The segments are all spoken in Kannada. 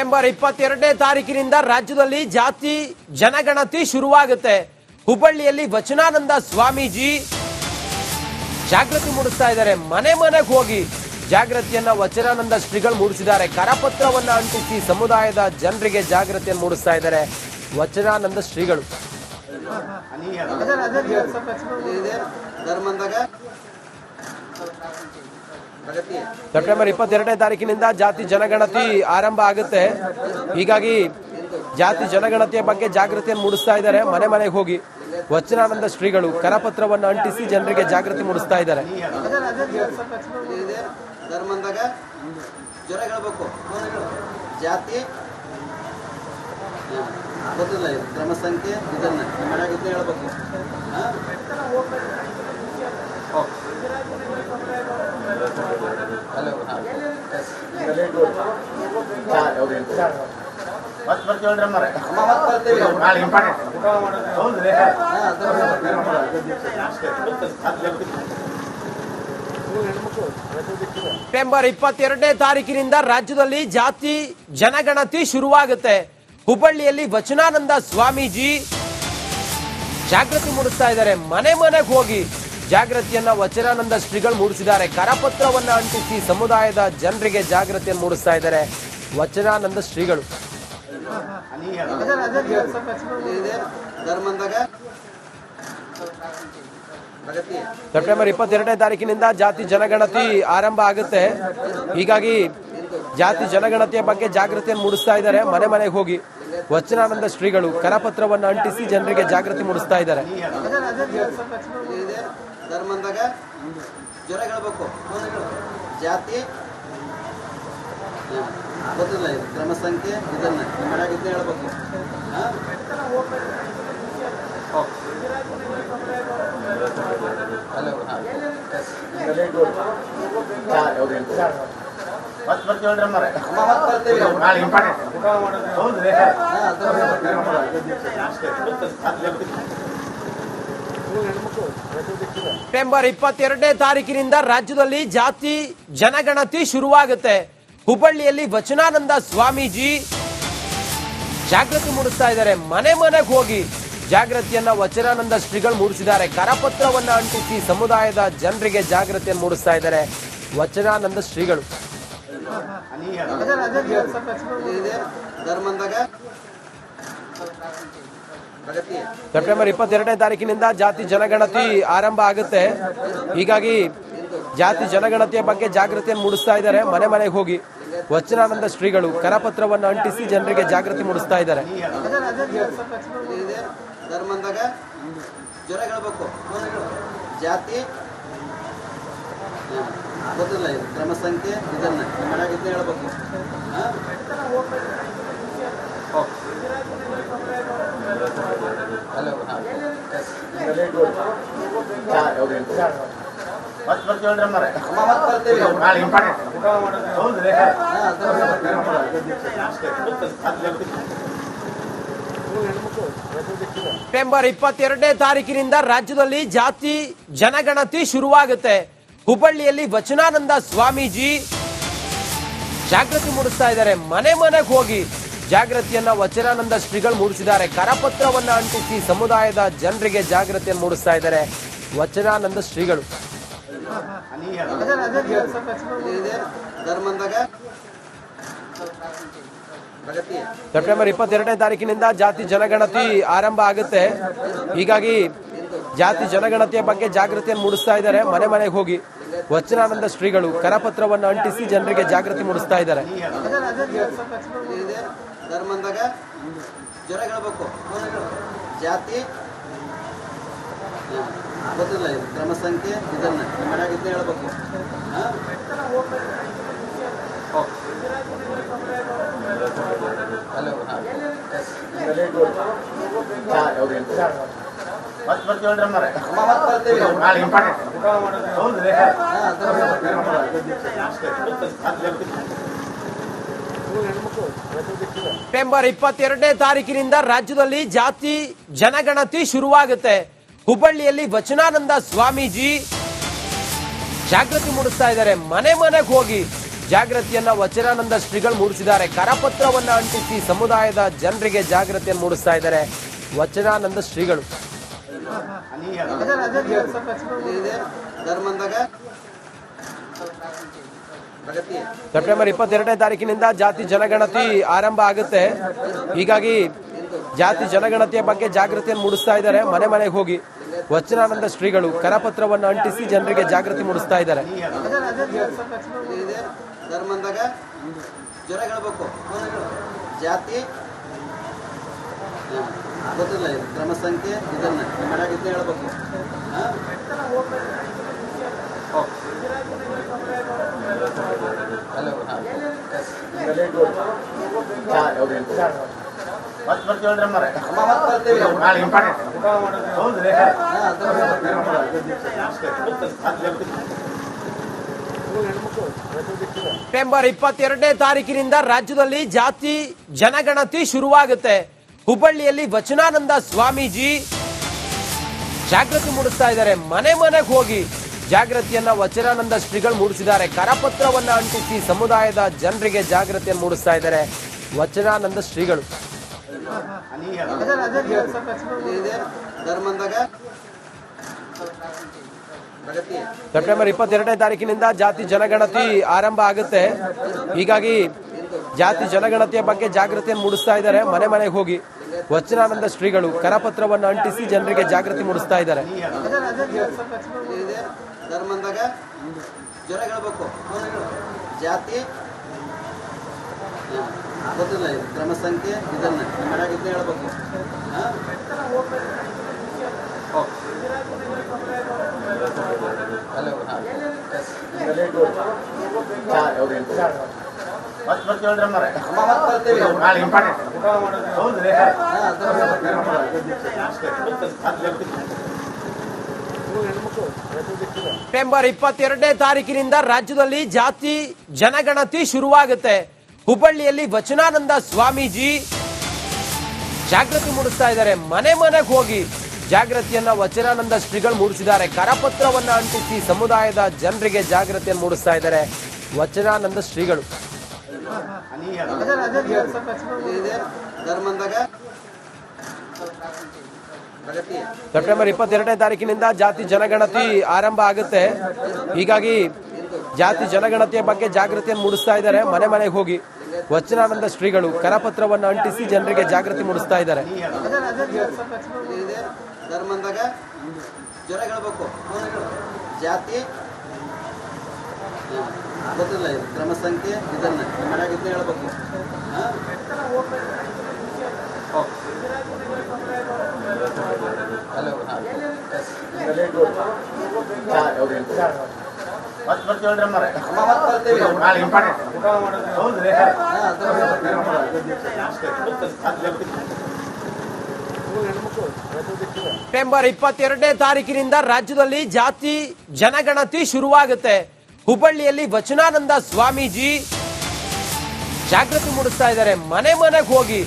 ಸೆಪ್ಟೆಂಬರ್ ಇಪ್ಪತ್ತೆರಡನೇ ತಾರೀಕಿನಿಂದ ರಾಜ್ಯದಲ್ಲಿ ಜಾತಿ ಜನಗಣತಿ ಶುರುವಾಗುತ್ತೆ. ಹುಬ್ಬಳ್ಳಿಯಲ್ಲಿ ವಚನಾನಂದ ಸ್ವಾಮೀಜಿ ಜಾಗೃತಿ ಮೂಡಿಸ್ತಾ ಇದ್ದಾರೆ. ಮನೆ ಮನೆಗೆ ಹೋಗಿ ಜಾಗೃತಿಯನ್ನ ವಚನಾನಂದ ಶ್ರೀಗಳು ಮೂಡಿಸಿದ್ದಾರೆ. ಕರಪತ್ರವನ್ನ ಅಂಟಿಸಿ ಸಮುದಾಯದ ಜನರಿಗೆ ಜಾಗೃತಿಯನ್ನು ಮೂಡಿಸ್ತಾ ಇದ್ದಾರೆ ವಚನಾನಂದ ಶ್ರೀಗಳು. ಸೆಪ್ಟೆಂಬರ್ ಇಪ್ಪತ್ತೆರಡನೇ ತಾರೀಕಿನಿಂದ ಜಾತಿ ಜನಗಣತಿ ಆರಂಭ ಆಗುತ್ತೆ. ಹೀಗಾಗಿ ಜಾತಿ ಜನಗಣತಿಯ ಬಗ್ಗೆ ಜಾಗೃತಿಯನ್ನು ಮೂಡಿಸ್ತಾ ಇದ್ದಾರೆ. ಮನೆ ಮನೆಗೆ ಹೋಗಿ ವಚನಾನಂದ ಶ್ರೀಗಳು ಕರಪತ್ರವನ್ನು ಅಂಟಿಸಿ ಜನರಿಗೆ ಜಾಗೃತಿ ಮೂಡಿಸ್ತಾ ಇದ್ದಾರೆ. ಜಾತಿ ಕ್ರಮ ಸಂಖ್ಯೆ ಇದನ್ನ. ಹೇಳ್ಬೇಕು. ಮತ್ತೆ ಅಮ್ಮ, ಬರ್ತೀವಿ. ಸೆಪ್ಟೆಂಬರ್ ಇಪ್ಪತ್ತೆರಡನೇ ತಾರೀಕಿನಿಂದ ರಾಜ್ಯದಲ್ಲಿ ಜಾತಿ ಜನಗಣತಿ ಶುರುವಾಗುತ್ತೆ ಹುಬ್ಬಳ್ಳಿಯಲ್ಲಿ ವಚನಾನಂದ ಸ್ವಾಮೀಜಿ ಜಾಗೃತಿ ಮೂಡಿಸ್ತಾ ಇದ್ದಾರೆ ಮನೆ ಮನೆಗೆ ಹೋಗಿ ಜಾಗೃತಿಯನ್ನ ವಚನಾನಂದ ಶ್ರೀಗಳು ಮೂಡಿಸಿದ್ದಾರೆ. ಕರಪತ್ರವನ್ನ ಅಂಟಿಸಿ ಸಮುದಾಯದ ಜನರಿಗೆ ಜಾಗೃತಿಯನ್ನು ಮೂಡಿಸ್ತಾ ಇದ್ದಾರೆ ವಚನಾನಂದ ಶ್ರೀಗಳು. ಸೆಪ್ಟೆಂಬರ್ ಇಪ್ಪತ್ತೆರಡನೇ ತಾರೀಕಿನಿಂದ ಜಾತಿ ಜನಗಣತಿ ಆರಂಭ ಆಗುತ್ತೆ. ಹೀಗಾಗಿ ಜಾತಿ ಜನಗಣತಿಯ ಬಗ್ಗೆ ಜಾಗೃತಿಯನ್ನು ಮೂಡಿಸ್ತಾ ಇದ್ದಾರೆ. ಮನೆ ಮನೆಗೆ ಹೋಗಿ ವಚನಾನಂದ ಶ್ರೀಗಳು ಕರಪತ್ರವನ್ನು ಅಂಟಿಸಿ ಜನರಿಗೆ ಜಾಗೃತಿ ಮೂಡಿಸ್ತಾ ಇದ್ದಾರೆ. ಇದೆ ಧರ್ಮಂದಾಗ ಜ್ವರ ಹೇಳ್ಬೇಕು. ಜಾತಿ. ಗೊತ್ತಿಲ್ಲ ಇದು ಕ್ರಮ ಸಂಖ್ಯೆ ಇದನ್ನ ನಿಮ್ಮ ಮನ್ಯಾಗ ಇದ್ದೇ ಹೇಳ್ಬೇಕು. ಮತ್ತೆ ಅಮ್ಮ, ಬರ್ತೀವಿ. ಇಂಪಾರ್ಟೆಂಟ್ ಹೌದ್ರಿ. ಹಾ, ಧರ್ಮ. ಸೆಪ್ಟೆಂಬರ್ ಇಪ್ಪತ್ತೆರಡನೇ ತಾರೀಕಿನಿಂದ ರಾಜ್ಯದಲ್ಲಿ ಜಾತಿ ಜನಗಣತಿ ಶುರುವಾಗುತ್ತೆ. ಹುಬ್ಬಳ್ಳಿಯಲ್ಲಿ ವಚನಾನಂದ ಸ್ವಾಮೀಜಿ ಜಾಗೃತಿ ಮೂಡಿಸ್ತಾ ಇದ್ದಾರೆ. ಮನೆ ಮನೆಗೆ ಹೋಗಿ ಜಾಗೃತಿಯನ್ನ ವಚನಾನಂದ ಶ್ರೀಗಳು ಮೂಡಿಸಿದ್ದಾರೆ. ಕರಪತ್ರವನ್ನ ಅಂಟಿಸಿ ಸಮುದಾಯದ ಜನರಿಗೆ ಜಾಗೃತಿಯನ್ನು ಮೂಡಿಸ್ತಾ ಇದ್ದಾರೆ ವಚನಾನಂದ ಶ್ರೀಗಳು. ಸೆಪ್ಟೆಂಬರ್ ಇಪ್ಪತ್ತೆರಡನೇ ತಾರೀಕಿನಿಂದ ಜಾತಿ ಜನಗಣತಿ ಆರಂಭ ಆಗುತ್ತೆ. ಹೀಗಾಗಿ ಜಾತಿ ಜನಗಣತಿಯ ಬಗ್ಗೆ ಜಾಗೃತಿ ಮೂಡಿಸ್ತಾ ಇದ್ದಾರೆ. ಮನೆ ಮನೆಗೆ ಹೋಗಿ ವಚನಾನಂದ ಶ್ರೀಗಳು ಕರಪತ್ರವನ್ನು ಅಂಟಿಸಿ ಜನರಿಗೆ ಜಾಗೃತಿ ಮೂಡಿಸ್ತಾ ಇದ್ದಾರೆ. ಜಾತಿ ಕ್ರಮ ಸಂಖ್ಯೆ ಇದನ್ನ. ಹೇಳ್ಬೇಕು. ಮತ್ತೆ ಮತ್ತೆ ಬರ್ತೀವಿ. ಭಾಳ ಇಂಪಾರ್ಟೆಂಟ್ ಹೌದ್ರಿ ಹಾ, ಧರ್ಮ. ಸೆಪ್ಟೆಂಬರ್ ಇಪ್ಪತ್ತೆರಡನೇ ತಾರೀಕಿನಿಂದ ರಾಜ್ಯದಲ್ಲಿ ಜಾತಿ ಜನಗಣತಿ ಶುರುವಾಗುತ್ತೆ ಹುಬ್ಬಳ್ಳಿಯಲ್ಲಿ ವಚನಾನಂದ ಸ್ವಾಮೀಜಿ ಜಾಗೃತಿ ಮೂಡಿಸ್ತಾ ಇದ್ದಾರೆ ಮನೆ ಮನೆಗೆ ಹೋಗಿ ಜಾಗೃತಿಯನ್ನ ವಚನಾನಂದ ಶ್ರೀಗಳು ಮೂಡಿಸಿದ್ದಾರೆ. ಕರಪತ್ರವನ್ನ ಅಂಟಿಸಿ ಸಮುದಾಯದ ಜನರಿಗೆ ಜಾಗೃತಿಯನ್ನು ಮೂಡಿಸ್ತಾ ಇದ್ದಾರೆ ವಚನಾನಂದ ಶ್ರೀಗಳು. ಸೆಪ್ಟೆಂಬರ್ ಇಪ್ಪತ್ತೆರಡನೇ ತಾರೀಕಿನಿಂದ ಜಾತಿ ಜನಗಣತಿ ಆರಂಭ ಆಗುತ್ತೆ. ಹೀಗಾಗಿ ಜಾತಿ ಜನಗಣತಿಯ ಬಗ್ಗೆ ಜಾಗೃತಿಯನ್ನು ಮೂಡಿಸ್ತಾ ಇದ್ದಾರೆ. ಮನೆ ಮನೆಗೆ ಹೋಗಿ ವಚನಾನಂದ ಶ್ರೀಗಳು ಕರಪತ್ರವನ್ನು ಅಂಟಿಸಿ ಜನರಿಗೆ ಜಾಗೃತಿ ಮೂಡಿಸ್ತಾ ಇದ್ದಾರೆ. ಇದೆ ಧರ್ಮಂದಾಗ ಜ್ವರ ಹೇಳ್ಬೇಕು. ಜಾತಿ. ಗೊತ್ತಿಲ್ಲ ಇದು ಕ್ರಮ ಸಂಖ್ಯೆ ಇದನ್ನ ಮನ್ಯಾಗ ಇದ್ದೇ ಹೇಳ್ಬೇಕು. ಹಾ? ಹಲೋ. ಮತ್ತೆ ಬರ್ತೀವಲ್ರಿ ಅಮ್ಮಾರೆ ಅಮ್ಮ, ಮತ್ತೆ ಬರ್ತೀವಿ. ಭಾಳ ಇಂಪಾರ್ಟೆಂಟ್ ಹೌದ್ರಿ? ಹಾ, ಧರ್ಮ. ಸೆಪ್ಟೆಂಬರ್ ಇಪ್ಪತ್ತೆರಡನೇ ತಾರೀಕಿನಿಂದ ರಾಜ್ಯದಲ್ಲಿ ಜಾತಿ ಜನಗಣತಿ ಶುರುವಾಗುತ್ತೆ. ಹುಬ್ಬಳ್ಳಿಯಲ್ಲಿ ವಚನಾನಂದ ಸ್ವಾಮೀಜಿ ಜಾಗೃತಿ ಮೂಡಿಸ್ತಾ ಇದ್ದಾರೆ. ಮನೆ ಮನೆಗೆ ಹೋಗಿ ಜಾಗೃತಿಯನ್ನ ವಚನಾನಂದ ಶ್ರೀಗಳು ಮೂಡಿಸಿದ್ದಾರೆ. ಕರಪತ್ರವನ್ನ ಅಂಟಿಸಿ ಸಮುದಾಯದ ಜನರಿಗೆ ಜಾಗೃತಿಯನ್ನು ಮೂಡಿಸ್ತಾ ಇದ್ದಾರೆ ವಚನಾನಂದ ಶ್ರೀಗಳು. ಸೆಪ್ಟೆಂಬರ್ ಇಪ್ಪತ್ತೆರಡನೇ ತಾರೀಕಿನಿಂದ ಜಾತಿ ಜನಗಣತಿ ಆರಂಭ ಆಗುತ್ತೆ. ಹೀಗಾಗಿ ಜಾತಿ ಜನಗಣತಿಯ ಬಗ್ಗೆ ಜಾಗೃತಿಯನ್ನು ಮೂಡಿಸ್ತಾ ಇದ್ದಾರೆ. ಮನೆ ಮನೆಗೆ ಹೋಗಿ ವಚನಾನಂದ ಶ್ರೀಗಳು ಕರಪತ್ರವನ್ನು ಅಂಟಿಸಿ ಜನರಿಗೆ ಜಾಗೃತಿ ಮೂಡಿಸ್ತಾ ಇದ್ದಾರೆ. ಜಾತಿ ಕ್ರಮ ಸಂಖ್ಯೆ, ಇದನ್ನ. ಹೇಳ್ಬೇಕು. ಮತ್ತೆ ಬರ್ತೀವಿ ಸೆಪ್ಟೆಂಬರ್ ಇಪ್ಪತ್ತೆರಡನೇ ತಾರೀಕಿನಿಂದ ರಾಜ್ಯದಲ್ಲಿ ಜಾತಿ ಜನಗಣತಿ ಶುರುವಾಗುತ್ತೆ. ಹುಬ್ಬಳ್ಳಿಯಲ್ಲಿ ವಚನಾನಂದ ಸ್ವಾಮೀಜಿ ಜಾಗೃತಿ ಮೂಡಿಸ್ತಾ ಇದ್ದಾರೆ. ಮನೆ ಮನೆಗೆ ಹೋಗಿ ಜಾಗೃತಿಯನ್ನ ವಚನಾನಂದ ಶ್ರೀಗಳು ಮೂಡಿಸಿದ್ದಾರೆ. ಕರಪತ್ರವನ್ನ ಅಂಟಿಸಿ ಸಮುದಾಯದ ಜನರಿಗೆ ಜಾಗೃತಿಯನ್ನು ಮೂಡಿಸ್ತಾ ಇದ್ದಾರೆ ವಚನಾನಂದ ಶ್ರೀಗಳು. ಸೆಪ್ಟೆಂಬರ್ ಇಪ್ಪತ್ತೆರಡನೇ ತಾರೀಕಿನಿಂದ ಜಾತಿ ಜನಗಣತಿ ಆರಂಭ ಆಗುತ್ತೆ. ಹೀಗಾಗಿ ಜಾತಿ ಜನಗಣತಿಯ ಬಗ್ಗೆ ಜಾಗೃತಿಯನ್ನು ಮೂಡಿಸ್ತಾ ಇದ್ದಾರೆ. ಮನೆ ಮನೆಗೆ ಹೋಗಿ ವಚನಾನಂದ ಶ್ರೀಗಳು ಕರಪತ್ರವನ್ನು ಅಂಟಿಸಿ ಜನರಿಗೆ ಜಾಗೃತಿ ಮೂಡಿಸ್ತಾ ಇದ್ದಾರೆ. ಇದೆ ಧರ್ಮಂದಾಗ ಜ್ವರ ಹೇಳ್ಬೇಕು. ಜಾತಿ ಗೊತ್ತಿಲ್ಲ ಕ್ರಮ ಸಂಖ್ಯೆ ಇದನ್ನ ನಿಮ್ಮದಾಗ ಇದನ್ನ ಹೇಳ್ಬೇಕು. ಹಾ? ಸೆಪ್ಟೆಂಬರ್ ಇಪ್ಪತ್ತೆರಡನೇ ತಾರೀಕಿನಿಂದ ರಾಜ್ಯದಲ್ಲಿ ಜಾತಿ ಜನಗಣತಿ ಶುರುವಾಗುತ್ತೆ. ಹುಬ್ಬಳ್ಳಿಯಲ್ಲಿ ವಚನಾನಂದ ಸ್ವಾಮೀಜಿ ಜಾಗೃತಿ ಮೂಡಿಸ್ತಾ ಇದ್ದಾರೆ. ಮನೆ ಮನೆಗೆ ಹೋಗಿ ಜಾಗೃತಿಯನ್ನ ವಚನಾನಂದ ಶ್ರೀಗಳು ಮೂಡಿಸಿದ್ದಾರೆ. ಕರಪತ್ರವನ್ನ ಅಂಟಿಸಿ ಸಮುದಾಯದ ಜನರಿಗೆ ಜಾಗೃತಿಯನ್ನು ಮೂಡಿಸ್ತಾ ಇದ್ದಾರೆ ವಚನಾನಂದ ಶ್ರೀಗಳು. ಸೆಪ್ಟೆಂಬರ್ ಇಪ್ಪತ್ತೆರಡನೇ ತಾರೀಕಿನಿಂದ ಜಾತಿ ಜನಗಣತಿ ಆರಂಭ ಆಗುತ್ತೆ. ಹೀಗಾಗಿ ಜಾತಿ ಜನಗಣತಿಯ ಬಗ್ಗೆ ಜಾಗೃತಿಯನ್ನು ಮೂಡಿಸ್ತಾ ಇದ್ದಾರೆ. ಮನೆ ಮನೆಗೆ ಹೋಗಿ ವಚನಾನಂದ ಶ್ರೀಗಳು ಕರಪತ್ರವನ್ನು ಅಂಟಿಸಿ ಜನರಿಗೆ ಜಾಗೃತಿ ಮೂಡಿಸ್ತಾ ಇದ್ದಾರೆ. ಜಾತಿ ಕ್ರಮ ಸಂಖ್ಯೆ, ಇದನ್ನ. ಹೇಳ್ಬೇಕು ಹಾ? ಹಲೋ ಹಾ. ಮತ್ತೆ ಬರ್ತೀವಿ ಹೇಳ್ರಿ ಅಮ್ಮಾರೆ ಅಮ್ಮ, ಮತ್ತೆ ಬರ್ತೀವಿ. ನಾಳೆ ಇಂಪಾರ್ಟೆಂಟ್ ಹೌದ್ರಿ ಹಾ, ಅದು ಸೆಪ್ಟೆಂಬರ್ ಇಪ್ಪತ್ತೆರಡನೇ ತಾರೀಕಿನಿಂದ ರಾಜ್ಯದಲ್ಲಿ ಜಾತಿ ಜನಗಣತಿ ಶುರುವಾಗುತ್ತೆ. ಹುಬ್ಬಳ್ಳಿಯಲ್ಲಿ ವಚನಾನಂದ ಸ್ವಾಮೀಜಿ ಜಾಗೃತಿ ಮೂಡಿಸ್ತಾ ಇದ್ದಾರೆ. ಮನೆ ಮನೆಗೆ ಹೋಗಿ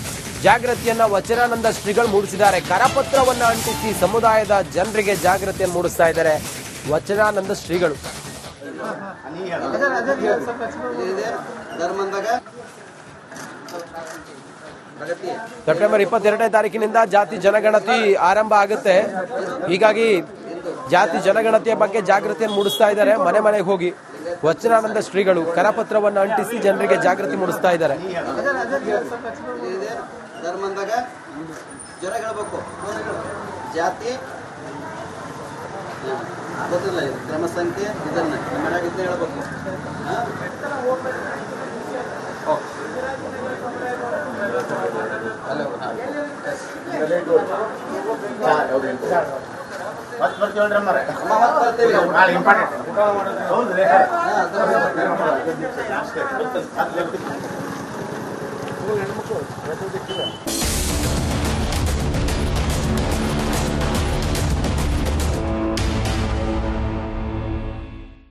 ಜಾಗೃತಿಯನ್ನ ವಚನಾನಂದ ಶ್ರೀಗಳು ಮೂಡಿಸಿದ್ದಾರೆ. ಕರಪತ್ರವನ್ನ ಅಂಟಿಸಿ ಸಮುದಾಯದ ಜನರಿಗೆ ಜಾಗೃತಿಯನ್ನು ಮೂಡಿಸ್ತಾ ಇದ್ದಾರೆ ವಚನಾನಂದ ಶ್ರೀಗಳು. ಸೆಪ್ಟೆಂಬರ್ ಇಪ್ಪತ್ತೆರಡನೇ ತಾರೀಕಿನಿಂದ ಜಾತಿ ಜನಗಣತಿ ಆರಂಭ ಆಗುತ್ತೆ. ಹೀಗಾಗಿ ಜಾತಿ ಜನಗಣತಿಯ ಬಗ್ಗೆ ಜಾಗೃತಿಯನ್ನು ಮೂಡಿಸ್ತಾ ಇದ್ದಾರೆ. ಮನೆ ಮನೆಗೆ ಹೋಗಿ ವಚನಾನಂದ ಶ್ರೀಗಳು ಕರಪತ್ರವನ್ನು ಅಂಟಿಸಿ ಜನರಿಗೆ ಜಾಗೃತಿ ಮೂಡಿಸ್ತಾ ಇದ್ದಾರೆ. ಇದೆ ಧರ್ಮಂದಾಗ ಜ್ವರ ಹೇಳ್ಬೇಕು. ಜಾತಿ. ಗೊತ್ತಿಲ್ಲ ಇದು ಕ್ರಮ ಸಂಖ್ಯೆ ಇದನ್ನ ನಿಮ್ಮದಾಗ ಇದ್ದೇ ಹೇಳ್ಬೇಕು. ಹಾ. ಮತ್ತೆ ಬರ್ತೀವಿ ಹೇಳ್ರಿ ಅಮ್ಮಾರೆ ಅಮ್ಮ, ಮತ್ತೆ ಬರ್ತೀವಿ. ನಾಳೆ ಇಂಪಾರ್ಟೆಂಟ್ ಹೌದ್ರಿ ಹಾ, ಅದು ಮತ್ತೆ